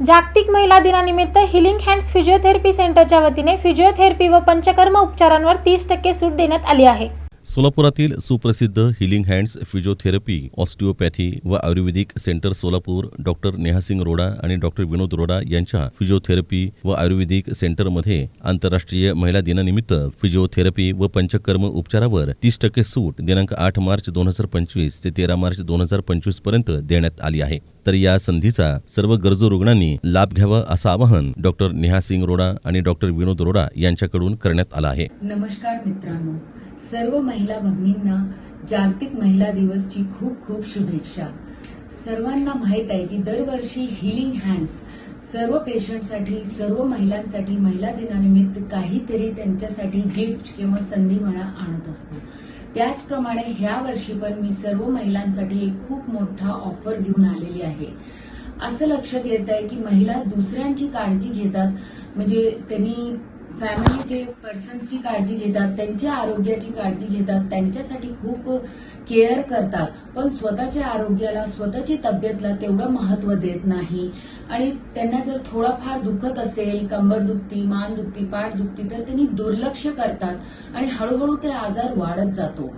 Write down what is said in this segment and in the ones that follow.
जागतिक महिला दिनानिमित्त हिलिंग हँड्स फिजिओथेरपी सेंटरच्या वतीने फिजिओथेरपी व पंचकर्म उपचारांवर तीस टक्के सूट देण्यात आली आहे. सोलापुरातील सुप्रसिद्ध हिलिंग हँड्स फिजिओथेरपी ऑस्टिओपॅथी व आयुर्वेदिक सेंटर सोलापूर डॉक्टर नेहासिंग रोडा आणि डॉक्टर विनोद रोडा यांच्या फिजिओथेरपी व आयुर्वेदिक सेंटरमध्ये आंतरराष्ट्रीय महिला दिनानिमित्त फिजिओथेरपी व पंचकर्म उपचारावर तीस टक्के सूट दिनांक आठ मार्च दोन हजार पंचवीस ते तेरा मार्च दोन हजार पंचवीसपर्यंत देण्यात आली आहे. तर या संधीचा सर्व गरजू रुग्णांनी लाभ घ्यावा असं आवाहन डॉक्टर नेहासिंग रोडा आणि डॉक्टर विनोद रोडा यांच्याकडून करण्यात आलं आहे. नमस्कार मित्रांनो. सर्व महिला भगिनींना जागतिक महिला दिवसची खूप खूप शुभेच्छा. सर्वांना माहीत आहे की दरवर्षी हिलिंग हँड्स सर्व पेशंटसाठी सर्व महिलांसाठी महिला दिनानिमित्त काहीतरी त्यांच्यासाठी गिफ्ट किंवा संधी म्हणा आणत असतो. त्याचप्रमाणे ह्या वर्षी पण मी सर्व महिलांसाठी एक खूप मोठा ऑफर घेऊन आलेली आहे. असं लक्षात येत आहे की महिला दुसऱ्यांची काळजी घेतात. म्हणजे त्यांनी फॅमिलीचे पर्सन्सची काळजी घेतात त्यांच्या आरोग्याची काळजी घेतात त्यांच्यासाठी खूप केअर करतात. पण स्वतःच्या आरोग्याला स्वतःची तब्येतला तेवढं महत्त्व देत नाही. आणि त्यांना जर थोडाफार दुखत असेल कंबर दुखती मान दुखती पाठ दुखती तर त्यांनी दुर्लक्ष करतात आणि हळूहळू ते आजार वाढत जातो.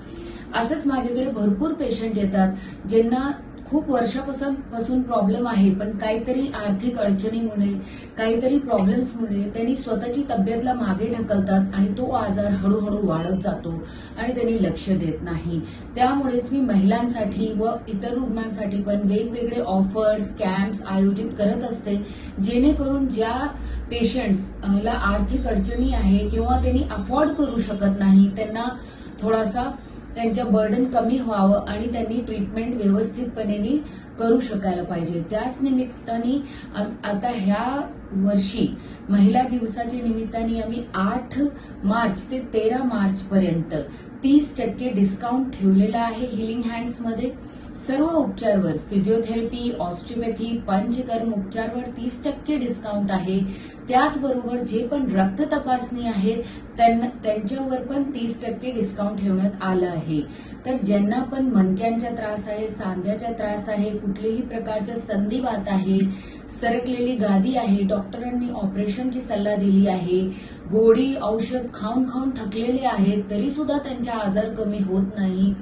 असंच माझ्याकडे भरपूर पेशंट येतात ज्यांना खूप वर्षापासून पासून प्रॉब्लेम आहे पण काहीतरी आर्थिक अडचणीमुळे काहीतरी प्रॉब्लेम्समुळे त्यांनी स्वतःची तब्येतला मागे ढकलतात आणि तो आजार हळूहळू वाढत जातो आणि त्यांनी लक्ष देत नाही. त्यामुळेच मी महिलांसाठी व इतर रुग्णांसाठी पण वेगवेगळे ऑफर्स कॅम्प्स आयोजित करत असते जेणेकरून ज्या पेशंट्सला आर्थिक अडचणी आहे किंवा त्यांनी अफोर्ड करू शकत नाही त्यांना थोडासा त्यांचं बर्डन कमी व्हावं आणि त्यांनी ट्रीटमेंट व्यवस्थितपणे करू शकायला पाहिजे. त्याच निमित्ताने आता ह्या वर्षी महिला दिवसाच्या निमित्ताने आम्ही आठ मार्च ते तेरा मार्च पर्यंत तीस टक्के डिस्काउंट ठेवलेला आहे हिलिंग हँड्समध्ये. सर्व उपचारवर फिजिओथेरपी ऑस्टिओपॅथी पंचकर्म उपचारवर तीस टक्के डिस्काउंट आहे. त्याचबरोबर जे पण रक्त तपासणी आहेत त्यांना त्यांच्यावर पण तीस टक्के डिस्काउंट ठेवण्यात आलं आहे. तर ज्यांना पण मणक्यांचा त्रास आहे सांध्याचा त्रास आहे कुठल्याही प्रकारच्या संधिवात आहे सरकलेली गादी आहे डॉक्टरांनी ऑपरेशनची सल्ला दिली आहे गोळी औषध खाऊन खाऊन थकलेले आहेत तरी सुद्धा त्यांचा आजार कमी होत नाही.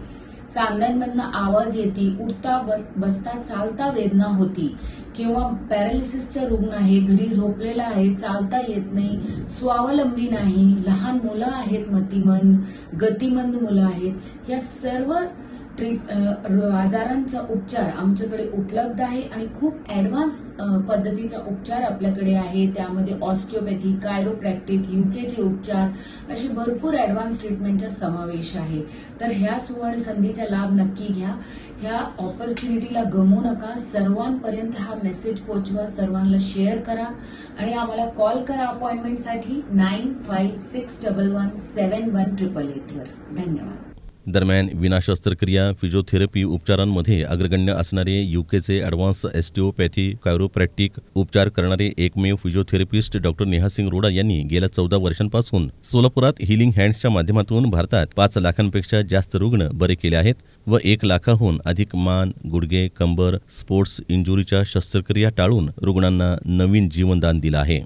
सांध्यांमधनं आवाज येते उठता बस- बसता चालता वेदना होती. किंवा पॅरालिसिसचा रुग्ण आहे घरी झोपलेला आहे चालता येत नाही स्वावलंबी नाही लहान मुलं आहेत मतिमंद गतिमंद मुलं आहेत या सर्व ट्रीट आजारांचा उपचार आमच्याकडे उपलब्ध आहे आणि खूप ॲडव्हान्स पद्धतीचा उपचार आपल्याकडे आहे. त्यामध्ये ऑस्टिओपॅथी कायरोप्रॅक्टिक युकेचे उपचार असे भरपूर ॲडव्हान्स ट्रीटमेंटचा समावेश आहे. तर ह्या सुवर्ण संधीचा लाभ नक्की घ्या. ह्या ऑपॉर्च्युनिटीला गमवू नका. सर्वांपर्यंत हा मेसेज पोचवा सर्वांना शेअर करा. आणि आम्हाला कॉल करा अपॉइंटमेंटसाठी nine five six double one seven one triple एटवर धन्यवाद. दरम्यान विना शस्त्रक्रिया फिजिओथेरपी उपचारांमध्ये अग्रगण्य असणारे युकेचे ॲडव्हान्स एस्टिओपॅथी कायरोप्रॅक्टिक उपचार करणारे एकमेव फिजिओथेरपिस्ट डॉक्टर नेहासिंग रोडा यांनी गेल्या चौदा वर्षांपासून सोलापुरात हिलिंग हँड्सच्या माध्यमातून भारतात पाच लाखांपेक्षा जास्त रुग्ण बरे केले आहेत व एक लाखाहून अधिक मान गुडघे कंबर स्पोर्ट्स इंजुरीच्या शस्त्रक्रिया टाळून रुग्णांना नवीन जीवनदान दिलं आहे.